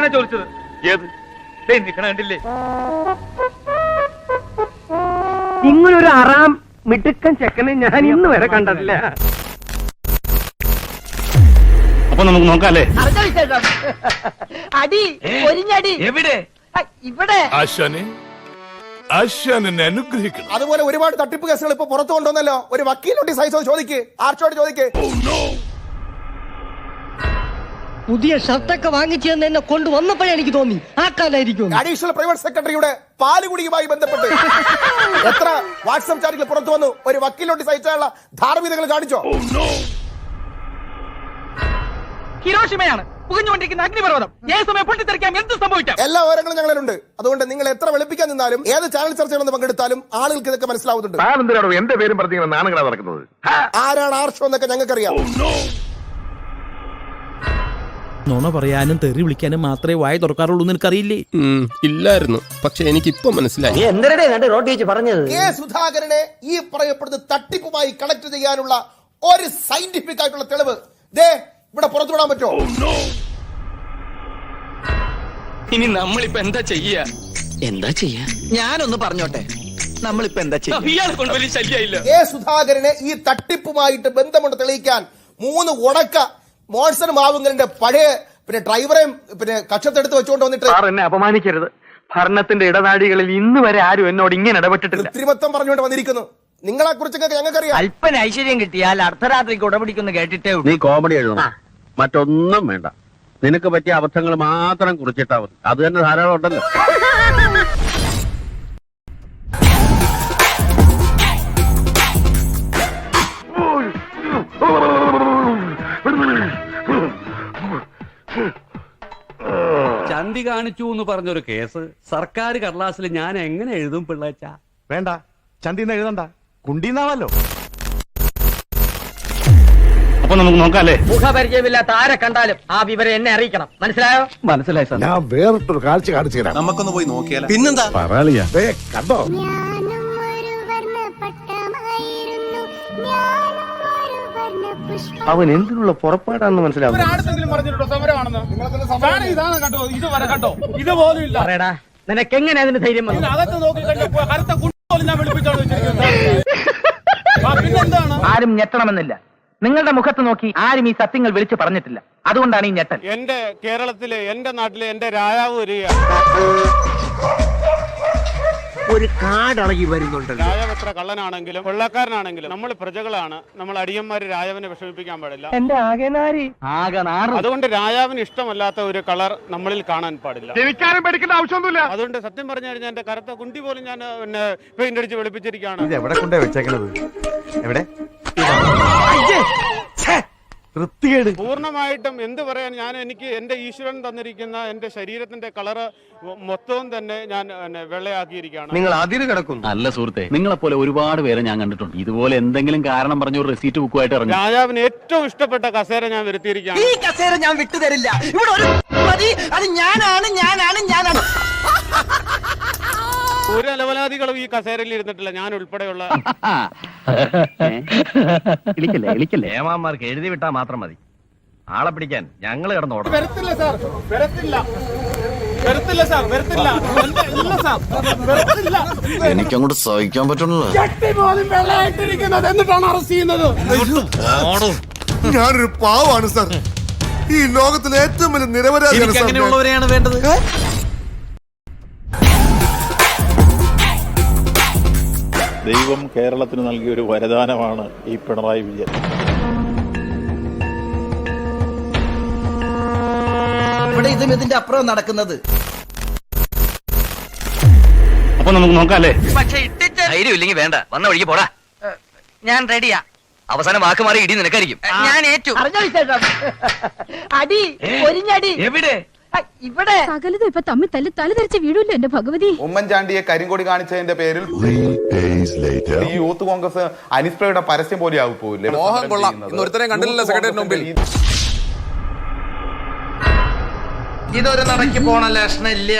ആരാണ് ചോദിച്ചത്? ഏത്? നിൽക്കണ കണ്ടില്ലേ? ഇങ്ങനൊരു അറാം മിടുക്കൻ ചെക്കനെ ഞാൻ ഇന്ന് വരെ കണ്ടിട്ടില്ല. അപ്പൊ നമുക്ക് നോക്കാല്ലേ? അറിഞ്ഞ വിശേഷം? അടി ഒരിഞ്ഞടി. എവിടെ? ഇവിടെ. ആശാനെ ആശാനെ അനുഗ്രഹിക്കണം. അതുപോലെ ഒരുപാട് തട്ടിപ്പ് കേസുകൾ ഇപ്പൊ പുറത്തു കൊണ്ടുവന്നല്ലോ. ഒരു വക്കീൽ നോട്ടീസ് അയച്ചോ ചോദിക്ക്. ആർച്ചോട് ചോദിക്ക്. പുതിയ ഷർട്ടൊക്കെ വാങ്ങിച്ചു തന്നെ എന്നെ കൊണ്ടുവന്നപ്പോഴേ എനിക്ക് തോന്നി. ആ കാലായിരിക്കും അഡീഷണൽ പ്രൈവറ്റ് സെക്രട്ടറിയുടെ പാലുകുടിയുമായി ബന്ധപ്പെട്ട്. എത്ര വാട്സ്ആപ്പ് ചാർജുകൾ പുറത്തു വന്നു? ഒരു വക്കീൽ നോട്ടീസ് അയച്ചാലുള്ള ധാർമ്മികതകൾ കാണിച്ചോ? ഹിരോഷിമയാണ് പുകഞ്ഞുകൊണ്ടിരിക്കുന്ന അഗ്നിപർവതം. ഏത് സമയം പൊട്ടിത്തെറിക്കാം? എന്ത് സംഭവിക്കാം? എല്ലാ വിവരങ്ങളും ഞങ്ങളിലുണ്ട്. അതുകൊണ്ട് നിങ്ങൾ എത്ര വെളുപ്പിക്കാൻ നിന്നാലും ഏത് ചാനൽ ചർച്ചകളെന്ന് പങ്കെടുത്താലും ആളുകൾക്ക് ഇതൊക്കെ മനസ്സിലാവുന്നുണ്ട്. എന്റെ പേരും പറഞ്ഞിങ്ങനെ നടക്കുന്നത്. ആരാണ് ആർഷോ എന്നൊക്കെ ഞങ്ങൾക്കറിയാം. നുണ പറയാനും തെറി വിളിക്കാനും മാത്രമേ വായ തുറക്കാറുള്ളൂ എന്ന് എനിക്കറിയില്ലേ? ഇല്ലായിരുന്നു. പക്ഷെ എനിക്ക് എനിക്കിപ്പോ മനസ്സിലായി. നീ കണ്ട് റോട്ടി വെച്ച് പറഞ്ഞത്? കെ സുധാകരനെ ഈ പറയപ്പെടുന്ന തട്ടിപ്പുമായി കണക്ട് ചെയ്യാനുള്ള ഒരു സയന്റിഫിക് ആയിട്ടുള്ള തെളിവ്. ദേ ഇവിടെ പുറത്തുവിടാൻ പറ്റുമോ? ഇനി നമ്മളിപ്പോ എന്താ ചെയ്യാ? എന്താ ചെയ്യാ? ഞാനൊന്ന് പറഞ്ഞോട്ടെ. നമ്മളിപ്പോ എന്താ ചെയ്യാ? ഇയാളെ കൊണ്ട് വലിയ കെ സുധാകരനെ ഈ തട്ടിപ്പുമായിട്ട് ബന്ധമുണ്ട് തെളിയിക്കാൻ മൂന്ന് ഉടക്ക മോൺസൺ മാവുങ്കലിന്റെ പഴയ പിന്നെ ഡ്രൈവറെയും പിന്നെ കക്ഷത്തെടുത്ത് വെച്ചുകൊണ്ട് വന്നിട്ട് സാർ എന്നെ അപമാനിക്കരുത്. ഭരണത്തിന്റെ ഇടനാഴികളിൽ ഇന്ന് വരെ ആരും എന്നോട് ഇങ്ങനെ ഇടപെട്ടിട്ടില്ല. കൃത്രിമത്വം പറഞ്ഞുകൊണ്ട് വന്നിരിക്കുന്നു. നിങ്ങളെ കുറിച്ചൊക്കെ ഞങ്ങൾക്കറിയാം. അല്പന ഐശ്വര്യം കിട്ടിയാൽ അർദ്ധരാത്രിക്ക് ഉടപിടിക്കുന്നു കേട്ടിട്ടേ നീ കോമഡി എഴുതണം. മറ്റൊന്നും വേണ്ട. നിനക്ക് പറ്റിയ അബദ്ധങ്ങൾ മാത്രം കുറിച്ചിട്ടാ മതി. അത് തന്നെ ധാരാളം ഉണ്ടല്ലോ. ചന്തി കാണിച്ചു എന്ന് പറഞ്ഞൊരു കേസ് സർക്കാർ കടലാസിൽ ഞാൻ എങ്ങനെ എഴുതും പിള്ളേച്ച? വേണ്ട. ചന്തിന്ന് എഴുതണ്ട. കുണ്ടിന്നാവല്ലോ അപ്പൊ നമുക്ക് നോക്കാല്ലേ? മുഖപരിചയമില്ലാത്ത ആരെ കണ്ടാലും ആ വിവരം എന്നെ അറിയിക്കണം. മനസ്സിലായോ? മനസ്സിലായി സാർ. ഞാൻ വേറിട്ടൊരു കാഴ്ച കാണിച്ചു തരാം. നമുക്കൊന്ന് പോയി നോക്കിയാലോ? പിന്നെന്താ? പറയാളിയാ. കണ്ടോ? ഞാനും ഒരു വർണപുഷ്പം അവൻ എന്തിനുള്ള പുറപ്പാടാണെന്ന് മനസ്സിലാവും. ആരെങ്കിലും പറഞ്ഞിട്ടുണ്ടോ? സമരമാണെന്ന്? ഞാൻ ഇതാണ് കേട്ടോ ഇത് വരെ കേട്ടോ. ഇത് പോലും ഇല്ല. നിനക്ക് എങ്ങനെ അതിന് ധൈര്യം അകത്ത് നോക്കി കറുത്ത ഞാൻ പിന്നെന്താണ്? ആരും ഞെട്ടണമെന്നില്ല. നിങ്ങളുടെ മുഖത്ത് നോക്കി ആരും ഈ സത്യങ്ങൾ വിളിച്ചു പറഞ്ഞിട്ടില്ല. അതുകൊണ്ടാണ് ഈ ഞെട്ടൽ. എന്റെ കേരളത്തിലെ എന്റെ നാട്ടിലെ എന്റെ രാജാവ് വരിക. ഒരു കാടളകി വരുന്നുണ്ട് രാജാവ് എത്ര കള്ളനാണെങ്കിലും കൊള്ളക്കാരനാണെങ്കിലും നമ്മൾ പ്രജകളാണ്. നമ്മൾ അടിയന്മാര് രാജാവിനെ വിഷമിപ്പിക്കാൻ പാടില്ല. എന്റെ ആകെനാരി ആകെ അതുകൊണ്ട് രാജാവിന് ഇഷ്ടമല്ലാത്ത ഒരു കളർ നമ്മളിൽ കാണാൻ പാടില്ല. ജനിക്കാനും പഠിക്കേണ്ട ആവശ്യമൊന്നുമില്ല. അതുകൊണ്ട് സത്യം പറഞ്ഞു കഴിഞ്ഞാൽ എന്റെ കറുത്ത കുണ്ടി പോലും ഞാൻ പിന്നെ പെയിന്റ് അടിച്ച് വെളുപ്പിച്ചിരിക്കുകയാണ്. എവിടെ കൊണ്ടേ വെച്ചേക്കണത്? എവിടെ? വൃത്തികേട്. പൂർണമായിട്ടും എന്ത് പറയാൻ ഞാൻ എനിക്ക് എന്റെ ഈശ്വരൻ തന്നിരിക്കുന്ന എന്റെ ശരീരത്തിന്റെ കളറ് മൊത്തവും തന്നെ ഞാൻ പിന്നെ വെള്ളയാക്കിയിരിക്കുകയാണ്. നിങ്ങൾ അതിര് കിടക്കുന്നു. അല്ല സുഹൃത്തെ നിങ്ങളെ പോലെ ഒരുപാട് പേരെ ഞാൻ കണ്ടിട്ടുണ്ട്. ഇതുപോലെ എന്തെങ്കിലും കാരണം പറഞ്ഞു ഒരു റെസീറ്റ് ബുക്കുമായിട്ട് ഇറങ്ങി. രാജാവിന് ഏറ്റവും ഇഷ്ടപ്പെട്ട കസേര ഞാൻ വരുത്തിയിരിക്കുകയാണ്. ഈ കസേര ഞാൻ വിട്ടുതരില്ല. ഇവിടെ ഒരു അത് ഞാനാണ് ഞാനാണ് ഞാനാണ്. ഒരു അലവലാദികളും ഈ കസേരയിൽ ഇരുന്നിട്ടില്ല. ഞാൻ ഉൾപ്പെടെയുള്ള ഏമാന്മാർക്ക് എഴുതി വിട്ടാ മാത്രം മതി. ആളെ പിടിക്കാൻ ഞങ്ങൾ കിടന്നോടണം വരത്തില്ല സാർ. വരത്തില്ല. വരത്തില്ല സാർ. വരത്തില്ല. എന്റെ- ഇല്ല സാർ. വരത്തില്ല. എനിക്കങ്ങോട്ട് സഹിക്കാൻ പറ്റണല്ലോ. ചട്ടി പോലും വെള്ളയായിട്ടിരിക്കുന്നത് എന്നിട്ടാണ് അറസ്റ്റ് ചെയ്യുന്നത്. ഞാനൊരു പാവാണ് സാർ. ഈ ലോകത്തിലെ ഏറ്റവും വലിയ നിരപരാധിയാണ് സാർ ഞാൻ. വേണ്ടത്. ദൈവം കേരളത്തിന് നൽകിയ ഒരു വരദാനമാണ് ഈ പിണറായി വിജയൻ. ഇവിടെ ഇതും ഇതിന്റെ അപ്പുറം നടക്കുന്നത്. അപ്പൊ നമുക്ക് നോക്കാല്ലേ? പക്ഷെ ഇട്ടിച്ച ധൈര്യം ഇല്ലെങ്കിൽ വേണ്ട. വന്ന വഴിക്ക് പോടാ. ഞാൻ റെഡിയാ. അവസാനം വാക്ക് മാറി ഇടി നിനക്കായിരിക്കും. ഞാൻ ഏറ്റു. അറിഞ്ഞ വിശേഷം? അടി ഒരിഞ്ഞടി. എവിടെ? ഇവിടെ. സകലതും ഇപ്പൊ തമ്മിൽ തല്ലി തല ധരിച്ച് വീടില്ല എന്റെ ഭഗവതി. ഉമ്മൻചാണ്ടിയെ കരിങ്കൊടി കാണിച്ചതിന്റെ പേരിൽ ഈ യൂത്ത് കോൺഗ്രസ് അനിസ്പ്രയുടെ പരസ്യം പോലെ ആവും പോയില്ലേ മോഹം കൊള്ളാം. ഇന്ന് ഒരുത്തനെ കണ്ടില്ലല്ലോ സെക്രട്ടറിയുടെ മുമ്പിൽ. ഇതൊരു നടക്കി പോണ ലക്ഷണില്ല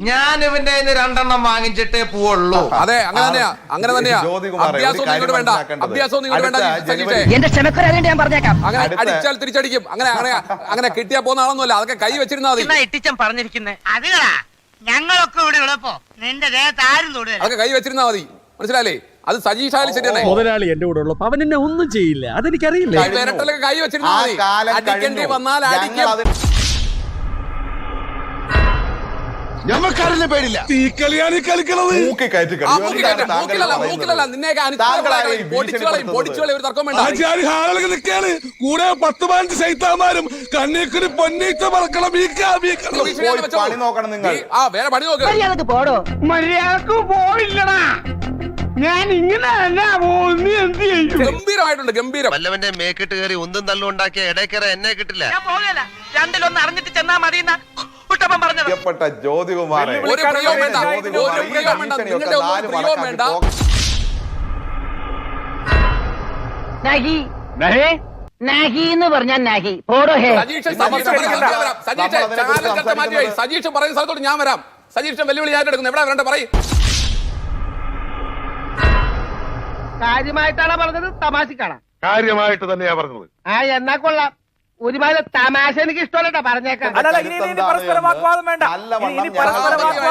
ഞാൻ ഇവന്റെ കയ്യിന്ന് രണ്ടെണ്ണം വാങ്ങിച്ചിട്ടേ പോവുള്ളൂ. അതെ അങ്ങനെ തന്നെയാ അങ്ങനെ തന്നെയാ. ജ്യോതികുമാറേ, ഒരു അഭ്യാസം കാര്യം നിങ്ങോട്ട് വേണ്ട മനസ്സിലാക്കേണ്ടത്. അഭ്യാസം നിങ്ങോട്ട് വേണ്ട അടുത്ത സജീഷേ ജനുവരി- എന്റെ ക്ഷമക്കൊരറിയണ്ട ഞാൻ പറഞ്ഞേക്കാം. അങ്ങനെ അടുത്ത- അടിച്ചാൽ തിരിച്ചടിക്കും. അങ്ങനെ അങ്ങനെ അങ്ങനെ കിട്ടിയാ പോകുന്ന ആളൊന്നുമല്ല. അതൊക്കെ കൈ വെച്ചിരുന്നാ മതി. ഇട്ടിച്ചൻ പറഞ്ഞിരിക്കുന്നേ? അതുകളാ ഞങ്ങളൊക്കെ ഇവിടെ ഉള്ളപ്പോ നിന്റെ ദേഹത്ത് ആരും തൊടുക അതൊക്കെ കൈ വെച്ചിരുന്നാ മതി. മനസ്സിലായില്ലേ? അത് സജീഷായാലും ശരി തന്നെ. മുതലാളി എന്റെ കൂടെ ഉള്ളപ്പോ അവൻ എന്നെ ഒന്നും ചെയ്യില്ല. അതെനിക്കറിയില്ല? കൈ വിരട്ടലൊക്കെ കൈ വെച്ചിരുന്നാ ആ മതി. കാലം അടിക്കേണ്ടി കഴിഞ്ഞു. വന്നാൽ ഞങ്ങൾ അടിക്കും ഞമ്മക്കാരനെ പേടില്ല മൂക്കി കയറ്റി കളയും. മൂക്കിൽ എന്താണ് കയറ്റം. താങ്കൾ പറയുന്നത്? താങ്കളാണ് ഈ തർക്കം വേണ്ട. കൂടെ പത്ത് പതിനഞ്ച് സൈത്താമാരും കണ്ണീക്കുരി പൊന്നീച്ച പറക്കണം. പോയി പണി നോക്കണം നിങ്ങൾ. ആ വേറെ പണി നോക്ക്. മര്യാദയ്ക്ക് പോടോ. മര്യാദയ്ക്ക് പോയില്ലടാ. ഞാൻ ഇങ്ങനെ അല്ല നീ എന്ത് ചെയ്യും? ഗംഭീരമായിട്ടുണ്ട് ഗംഭീരം. വല്ലവന്റെ മേക്കിട്ട് കയറി ഒന്നും തള്ളും ഉണ്ടാക്കിയ ഇടയ്ക്കറ എന്നെ കിട്ടില്ല. ഞാൻ പോകല രണ്ടിലൊന്ന് അറിഞ്ഞിട്ട് ചെന്നാ മതി പോടോ ഹേ. സജീഷ്. പറയുന്ന സ്ഥലത്തോട്ട് ഞാൻ വരാം. സജീഷ് വെല്ലുവിളി ഞാൻ എടുക്കുന്നു. എവിടെ വരണ്ട പറയും. കാര്യമായിട്ടാണ് പറഞ്ഞത്? തമാശക്കാണ്? കാര്യമായിട്ട് തന്നെയാ പറഞ്ഞത്. ആ എന്നാ കൊള്ളാം. ഒരുപാട് തമാശ എനിക്ക് ഇഷ്ടമല്ല പറഞ്ഞേക്കാം. നല്ലവണ്ണം ഞങ്ങൾ-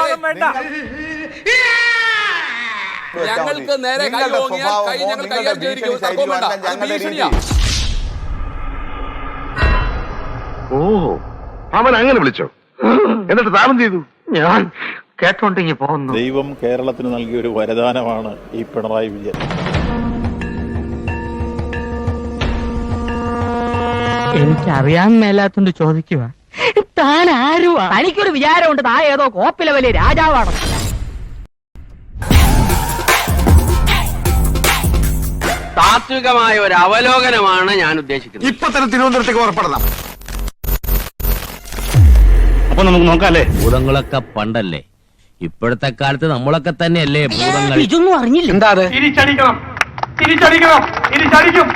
ഞങ്ങൾക്ക് നേരെ കൈ ഓങ്ങിയാൽ ഞങ്ങൾ കൈകാര്യം ചെയ്തിരിക്കും വേണ്ട. അത് ഭീഷണിയാ. ഓ അവൻ അങ്ങനെ വിളിച്ചോ? എന്നിട്ട് താമം ചെയ്തു? ഞാൻ കേട്ടോണ്ടെങ്കിൽ പോകുന്നു. ദൈവം കേരളത്തിന് നൽകിയ ഒരു വരദാനമാണ് ഈ പിണറായി വിജയൻ. എനിക്കറിയാൻ മേലാത്തോണ്ട് ചോദിക്കുക താൻ ആരുവാ തനിക്കൊരു വിചാരമുണ്ട് താ ഏതോ കോപ്പിലെ വലിയ രാജാവാണ്. താത്വികമായ ഒരു അവലോകനമാണ് ഞാൻ ഉദ്ദേശിക്കുന്നത്. ഇപ്പൊ തന്നെ തിരുവനന്തപുരത്തേക്ക് ഓർപ്പെടണം അപ്പൊ നമുക്ക് നോക്കാല്ലേ? ഭൂതങ്ങളൊക്കെ പണ്ടല്ലേ? ഇപ്പോഴത്തെ കാലത്ത് നമ്മളൊക്കെ തന്നെയല്ലേ ഭൂതങ്ങൾ? ഇതൊന്നും അറിഞ്ഞില്ല. എന്താ അത്? തിരിച്ചടിക്കണം. തിരിച്ചടിക്കണം. തിരിച്ചടിക്കും.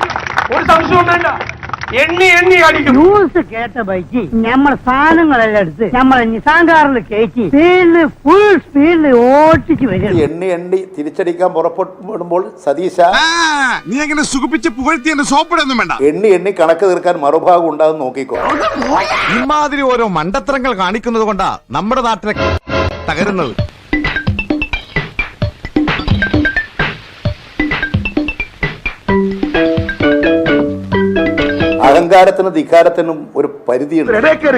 ഒരു സംശയവും വേണ്ട എണ്ണി എണ്ണി അടിക്കും ന്യൂസ് കേട്ട ബൈക്ക് നമ്മൾ സാധനങ്ങളെല്ലാം എടുത്ത് നമ്മളെ നിസാങ്കാറിൽ കയറ്റി സ്പീഡിൽ ഫുൾ സ്പീഡിൽ ഓട്ടിച്ച് വരും എണ്ണി എണ്ണി തിരിച്ചടിക്കാൻ പുറപ്പെടുമ്പോൾ സതീശ നീ അങ്ങനെ സുഖിപ്പിച്ച് പുകഴ്ത്തി എന്റെ സോപ്പിടൊന്നും വേണ്ട. എണ്ണി എണ്ണി കണക്ക് തീർക്കാൻ മറുഭാഗം ഉണ്ടാകും നോക്കിക്കോ. ഇമാതിരി ഓരോ മണ്ടത്തരങ്ങൾ കാണിക്കുന്നത് കൊണ്ടാ നമ്മുടെ നാട്ടിലെ തകരുന്നത്. അഹങ്കാരത്തിനും ധിക്കാരത്തിനും ഒരു പരിധിയുണ്ട്.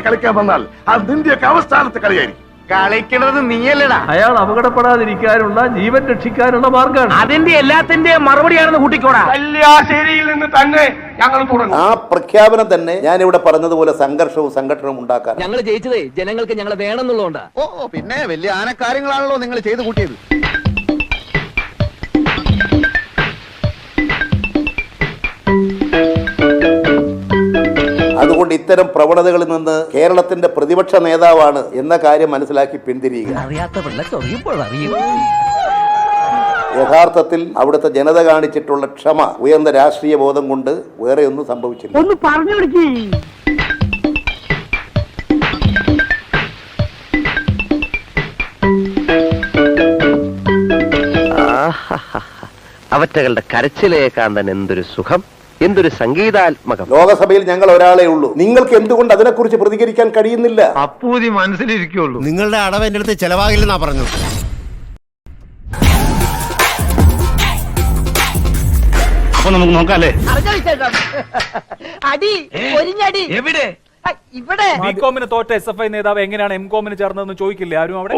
കളിക്കാൻ വന്നാൽ അത് നിന്റെയൊക്കെ അവസ്ഥാനത്ത് കളിയായിരിക്കും. കളിക്കുന്നത് നീയല്ലടാ. അയാൾ അപകടപ്പെടാതിരിക്കാനുള്ള ജീവൻ രക്ഷിക്കാനുള്ള മാർഗമാണ്. അതിന്റെ എല്ലാത്തിന്റെ മറുപടിയാണെന്ന് കൂട്ടിക്കോടാ. കല്യാശ്ശേരിയിൽ നിന്ന് തന്നെ ഞങ്ങൾ തുടങ്ങും. ആ പ്രഖ്യാപനം തന്നെ ഞാൻ ഇവിടെ പറഞ്ഞതുപോലെ സംഘർഷവും സംഘടനവും ഉണ്ടാക്കാൻ. ഞങ്ങൾ ജയിച്ചതേ ജനങ്ങൾക്ക് ഞങ്ങൾ വേണമെന്നുള്ളതുകൊണ്ടാ. ഓ പിന്നെ വലിയ ആനക്കാര്യങ്ങളാണല്ലോ നിങ്ങൾ ചെയ്തു കൂട്ടിയത്. അതുകൊണ്ട് ഇത്തരം പ്രവണതകളിൽ നിന്ന് കേരളത്തിന്റെ പ്രതിപക്ഷ നേതാവാണ് എന്ന കാര്യം മനസ്സിലാക്കി പിന്തിരിയുക. അറിയാത്ത പിള്ള ചൊറിയപ്പോൾ അറിയും യഥാർത്ഥത്തിൽ അവിടുത്തെ ജനത കാണിച്ചിട്ടുള്ള ക്ഷമ ഉയർന്ന രാഷ്ട്രീയ ബോധം കൊണ്ട് വേറെ ഒന്നും സംഭവിച്ചില്ല. ഒന്ന് പറഞ്ഞു കൊടുക്കി. അവറ്റകളുടെ കരച്ചിലേക്കാൻ തന്നെ എന്തൊരു സുഖം. എന്തൊരു സംഗീതാത്മകം. ലോകസഭയിൽ ഞങ്ങൾ ഒരാളെ ഉള്ളൂ. നിങ്ങൾക്ക് എന്തുകൊണ്ട് അതിനെക്കുറിച്ച് പ്രതികരിക്കാൻ കഴിയുന്നില്ല? അപ്പൂതി മനസ്സിലിരിക്കുള്ളൂ. നിങ്ങളുടെ അടവ് എന്റെ അടുത്ത് ചെലവാകില്ലെന്നാ പറഞ്ഞു അപ്പൊ നമുക്ക് നോക്കാല്ലേ? അടി ഒരിഞ്ഞടി. എവിടെ? ഇവിടെ. ബികോമിന് തോറ്റ എസ് എഫ് ഐ നേതാവ് എങ്ങനെയാണ് എം കോമിന് ചേർന്നതെന്ന് ചോദിക്കില്ലേ? ആരും അവിടെ?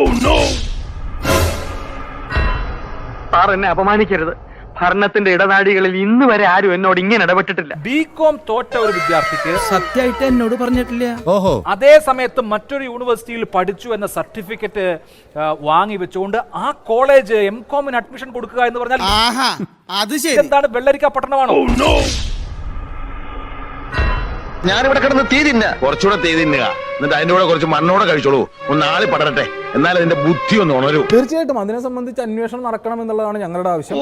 സാർ എന്നെ അപമാനിക്കരുത്. ഭരണത്തിന്റെ ഇടനാടികളിൽ ഇന്ന് വരെ ആരും എന്നോട് ഇങ്ങനെ ഇടപെട്ടിട്ടില്ല. ബികോം തോറ്റ ഒരു വിദ്യാർത്ഥിക്ക് സത്യമായിട്ട് എന്നോട് പറഞ്ഞിട്ടില്ല. ഓഹോ. അതേ സമയത്ത് മറ്റൊരു യൂണിവേഴ്സിറ്റിയിൽ പഠിച്ചു എന്ന സർട്ടിഫിക്കറ്റ് വാങ്ങി വെച്ചുകൊണ്ട് ആ കോളേജ് എം കോമിന് അഡ്മിഷൻ കൊടുക്കുക എന്ന് പറഞ്ഞാൽ അത് എന്താണ് വെള്ളരിക്ക പട്ടണമാണോ? ഞാനിവിടെ കിടന്ന് തീ തിന്ന. കുറച്ചുകൂടെ തീ തിന്നുക. എന്നിട്ട് അതിന്റെ കൂടെ കുറച്ച് മണ്ണോടെ കഴിച്ചോളൂ. ഒന്ന് ആളി പടരട്ടെ. എന്നാൽ അതിന്റെ ബുദ്ധി ഒന്ന് ഉണരൂ. തീർച്ചയായിട്ടും അതിനെ സംബന്ധിച്ച് അന്വേഷണം നടക്കണം എന്നുള്ളതാണ് ഞങ്ങളുടെ ആവശ്യം.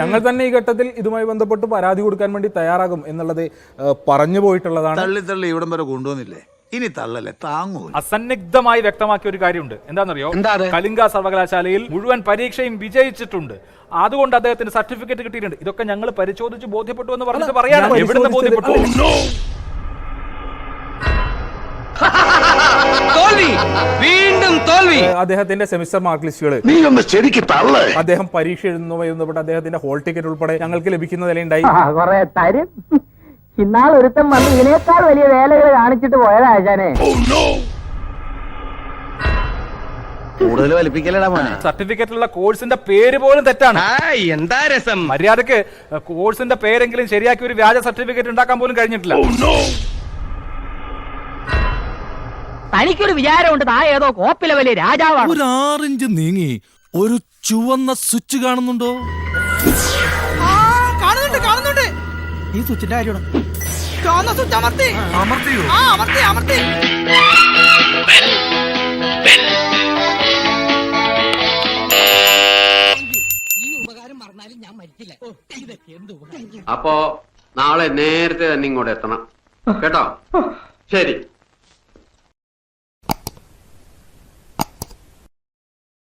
ഞങ്ങൾ തന്നെ ഈ ഘട്ടത്തിൽ ഇതുമായി ബന്ധപ്പെട്ട് പരാതി കൊടുക്കാൻ വേണ്ടി തയ്യാറാകും എന്നുള്ളത് പറഞ്ഞു പോയിട്ടുള്ളതാണ്. തള്ളി തള്ളി ഇവിടം വരെ കൊണ്ടുവന്നില്ലേ? ഇനി തള്ളല്ലേ? താങ്ങൂ അസന്നിഗ്ധമായി വ്യക്തമാക്കിയ ഒരു കാര്യമുണ്ട്. എന്താണെന്നറിയോ? കലിംഗ സർവകലാശാലയിൽ മുഴുവൻ പരീക്ഷയും വിജയിച്ചിട്ടുണ്ട്. അതുകൊണ്ട് അദ്ദേഹത്തിന് സർട്ടിഫിക്കറ്റ് കിട്ടിയിട്ടുണ്ട്. ഇതൊക്കെ ഞങ്ങൾ പരിശോധിച്ച് ബോധ്യപ്പെട്ടു എന്ന് പറഞ്ഞിട്ട് പറയാണ് എവിടുന്ന് ബോധ്യപ്പെട്ടു? വീണ്ടും തോൽവി. അദ്ദേഹത്തിന്റെ സെമിസ്റ്റർ മാർക്ക് ലിസ്റ്റുകൾ ശരിക്ക് തള്ളേ. അദ്ദേഹം പരീക്ഷ എഴുതുന്നതുമായി ബന്ധപ്പെട്ട് അദ്ദേഹത്തിന്റെ ഹോൾ ടിക്കറ്റ് ഉൾപ്പെടെ ഞങ്ങൾക്ക് ലഭിക്കുന്ന നിലയുണ്ടായി കൊറേ തരും. ഇന്നാൾ ഒരുത്തം വന്ന് ഇതിനേക്കാൾ വലിയ വേലകൾ കാണിച്ചിട്ട് പോയതാ ആശാനെ. കൂടുതൽ വലിപ്പിക്കലടാ മോനെ. സർട്ടിഫിക്കറ്റിലുള്ള കോഴ്സിന്റെ പേര് പോലും തെറ്റാണ്. എന്താ രസം? മര്യാദയ്ക്ക് കോഴ്സിന്റെ പേരെങ്കിലും ശരിയാക്കി ഒരു വ്യാജ സർട്ടിഫിക്കറ്റ് ഉണ്ടാക്കാൻ പോലും കഴിഞ്ഞിട്ടില്ല. തനിക്കൊരു വിചാരമുണ്ട് താ ഏതോ കോപ്പിലെ വലിയ രാജാവാണ്. ഒരു ആറിഞ്ച് നീങ്ങി ഒരു ചുവന്ന സ്വിച്ച് കാണുന്നുണ്ടോ? കാണുന്നുണ്ട് കാണുന്നുണ്ട്. ഈ സ്വിച്ചിന്റെ കാര്യമാണ്? ചുവന്ന സ്വിച്ച് അമർത്തി. അമർത്തിയോ? ആ അമർത്തി അമർത്തി. അപ്പോ നാളെ നേരത്തെ തന്നെ ഇങ്ങോട്ട് എത്തണം. കേട്ടോ? ശരി.